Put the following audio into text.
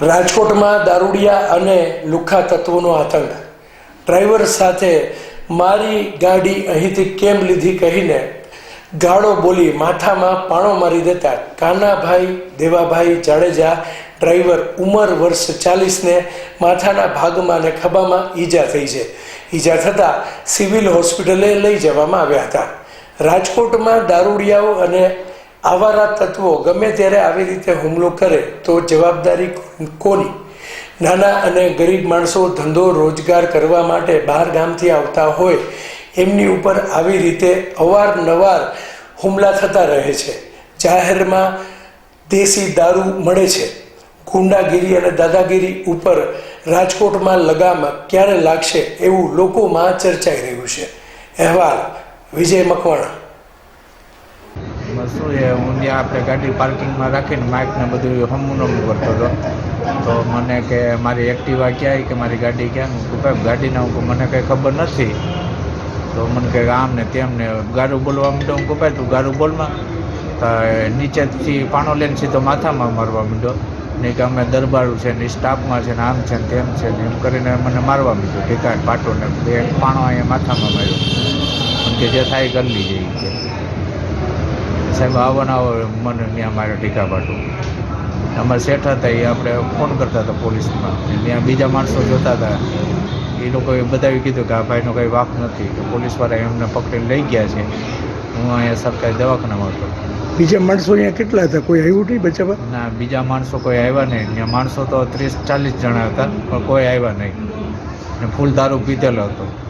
રાજકોટમાં દારૂડિયા અને લુખ્ખા તત્વોનો આતંક. ડ્રાઈવર સાથે મારી ગાડી અહીંથી કેમ લીધી કહીને ગાળો બોલી માથામાં પાણો મારી દેતા કાનાભાઈ દેવાભાઈ જાડેજા ડ્રાઈવર ઉંમર વર્ષ ચાલીસને માથાના ભાગમાં અને ખભામાં ઈજા થઈ છે. ઈજા થતાં સિવિલ હોસ્પિટલે લઈ જવામાં આવ્યા હતા. રાજકોટમાં દારૂડિયાઓ અને આવારા તત્વો ગમે ત્યારે આવી રીતે હુમલો કરે તો જવાબદારી કોની? નાના અને ગરીબ માણસો ધંધો રોજગાર કરવા માટે બહાર ગામથી આવતા હોય, એમની ઉપર આવી રીતે અવારનવાર હુમલા થતા રહે છે. જાહેરમાં દેશી દારૂ મળે છે. ગુંડાગીરી અને દાદાગીરી ઉપર રાજકોટમાં લગામ ક્યારે લાગશે એવું લોકોમાં ચર્ચાઈ રહ્યું છે. અહેવાલ વિજય મકવાણા. શું છે, હું ત્યાં આપણે ગાડી પાર્કિંગમાં રાખીને માઇકને બધું હમું કરતો હતો. તો મને કે મારી એક્ટિવા ક્યાંય કે મારી ગાડી ક્યાં? હું કહે ગાડીના હું મને કંઈ ખબર નથી. તો મને કહે આમ ને તેમ ને ગારું બોલવા માંડ્યો હું કપાય તું ગારું બોલમાં તો નીચેથી પાણો લઈને સીધો માથામાં મારવા માંડ્યો. ને કે, અમે દરબારું છે ને સ્ટાફમાં છે ને આમ છે ને તેમ છે ને એમ કરીને મને મારવા માંડ્યો. ઠીકાને પાટો ને બે પાણો અહીંયા માથામાં માર્યો. કે, જે થાય એ કરી કે સાહેબ આવો ને આવો મને ત્યાં મારે ટીકા પાટું અમારા શેઠ હતા એ આપણે ફોન કરતા હતા પોલીસમાં. ત્યાં બીજા માણસો જોતા હતા. એ લોકોએ બધાએ કીધું કે આ ભાઈનો કંઈ વાંક નથી. કે પોલીસવાળા એમને પકડીને લઈ ગયા છે. હું અહીંયા સરકારી દવાખાનામાં હતો. બીજા માણસો અહીંયા કેટલા હતા? કોઈ આવ્યું નહીં બચાવવા? ના બીજા માણસો કોઈ આવ્યા નહીં. ત્યાં માણસો તો ત્રીસ ચાલીસ જણા હતા પણ કોઈ આવ્યા નહીં. ને ફૂલ દારૂ પીધેલો હતો.